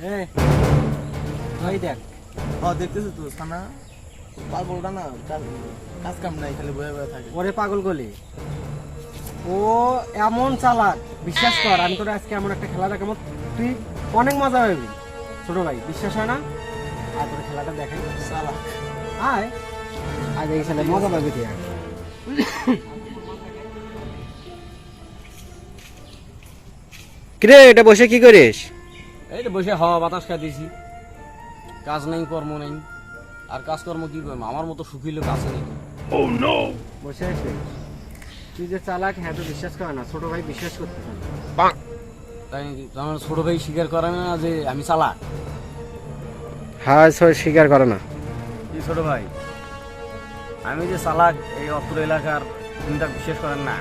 এই ওই দেখ। ও দেখতেছিস তো সানা। পাগলটা না কাজ- কাম নাই খালি বয়ে বয়ে থাকে। ওরে পাগল গলি। ও এমন চালাক বিশ্বাস কর আমি তোর আজকে এমন একটা খেলা দেখাবো তুই অনেক মজা পাবি। ছোট ভাই বিশ্বাস হয় না? আর তোর খেলাটা দেখাই। সালা আয়। আজ এই খেলায় মজা পাবি তুই কিরে এটা বসে কি করিস? এই তো বসে হাওয়া বাতাস খাইতেছি। কাজ নেই কর্ম নেই। আর কাজকর্ম কি করব? আমার মতো সুখী লোক আছে নাকি? বসে আছে। তুই যে চালাক হ্যাঁ তো বিশ্বাস করে না ছোট ভাই বিশ্বাস করতে চায় না। তাই নাকি? আমার ছোট ভাই স্বীকার করে না যে আমি চালাক। হ্যাঁ স্বীকার করে না। কি ছোট ভাই? আমি যে চালাক এই অত্র এলাকার চিন্তা বিশ্বাস করেন না।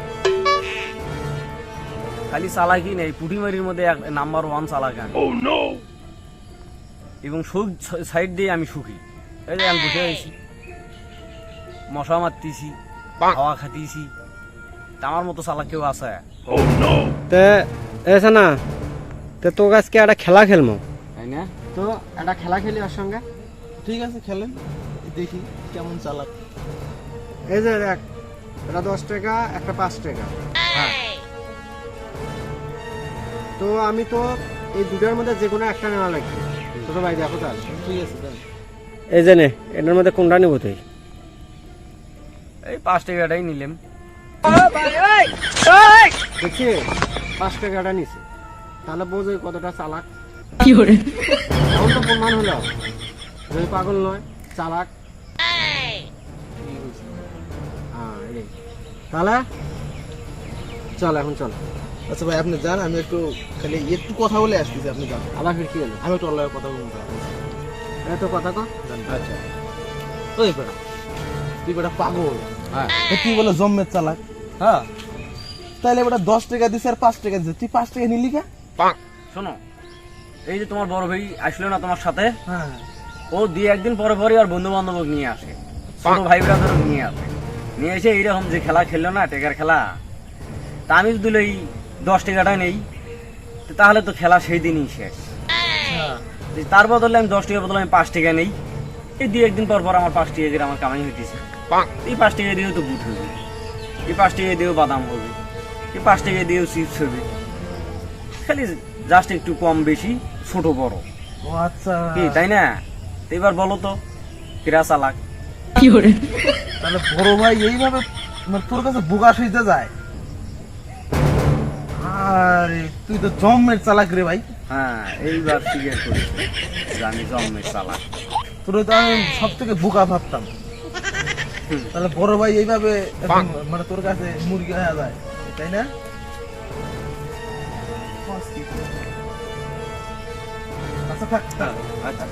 খালি চালাকই নেই পুটিমারির মধ্যে এক নাম্বার ওয়ান চালাক আমি এবং সুখ সাইড দিয়ে আমি সুখী। এই যে আমি বসে আছি মশা মারতেছি হাওয়া খাতিছি তা আমার মতো চালাক কেউ আছে? তে এসে না তে তোর আজকে একটা খেলা খেলব তাই না? তো একটা খেলা খেলি ওর সঙ্গে? ঠিক আছে খেলেন। দেখি কেমন চালাক। এই যে দেখ এটা দশ টাকা একটা পাঁচ টাকা। হ্যাঁ। তো আমি তো এই দুটার মধ্যে যে কোনো একটা নেওয়া লাগবে। ছোট ভাই দেখো তাহলে। ঠিক আছে এই যে নে এটার মধ্যে কোনটা নিব তুই? এই পাঁচ টাকাটাই নিলাম। দেখছি পাঁচ টাকাটা নিছে। তাহলে বোঝো কতটা চালাক। এখন তো প্রমাণ হলো। যে পাগল নয় চালাক। হ্যাঁ তাহলে? চল এখন চল। আচ্ছা ভাই আপনি যান আমি একটু খালি একটু কথা বলে আসতেছি আপনি যান। আবার ফির কি হলো? আমি একটু অনলাইনে কথা বলব। এত কথা কো আচ্ছা। ওই বেটা তুই বেটা পাগল। হ্যাঁ। তুই বলে জম্মের চালাক। হ্যাঁ। তাহলে বেটা দশ টাকা দিছে আর পাঁচ টাকা দিছে। তুই পাঁচ টাকা নিলি কে? শোনো এই যে তোমার বড় ভাই আসলো না তোমার সাথে হ্যাঁ। ও দিয়ে একদিন পরে পরে আর বন্ধু বান্ধব নিয়ে আসে। ছোট ভাই ব্রাদার নিয়ে আসে। নিয়ে এসে এইরকম যে খেলা খেললো না টেকার খেলা। তা আমি যদি এই দশ টাকাটা নেই। তাহলে তো খেলা সেই দিনই শেষ। তার বদলে আমি দশ টাকার বদলে আমি পাঁচ টাকা নেই। এই দিয়ে একদিন পর পর আমার পাঁচ টাকা করে আমার কামাই হইতেছে। এই পাঁচ টাকা দিয়েও তো বুট হবে এই পাঁচ টাকা দিয়েও বাদাম হবে এই পাঁচ টাকা দিয়েও চিপস হবে খালি জাস্ট একটু কম বেশি ছোট বড়। ও আচ্ছা। কি তাই না? তো এবার বলো তো কিরা চালাক। তাহলে বড় ভাই এইভাবে মানে তোর কাছে বোকাশ হইতে যায়? তুই তো জমের চালাক রে ভাই। হ্যাঁ এইবার ঠিক আছে। জানি জমের চালাক। তোর তো আমি সব থেকে বোকা ভাবতাম। তাহলে বড় ভাই এইভাবে মানে তোর কাছে মুরগি হয়ে যায় তাই না? আচ্ছা থাক থাক। আচ্ছা।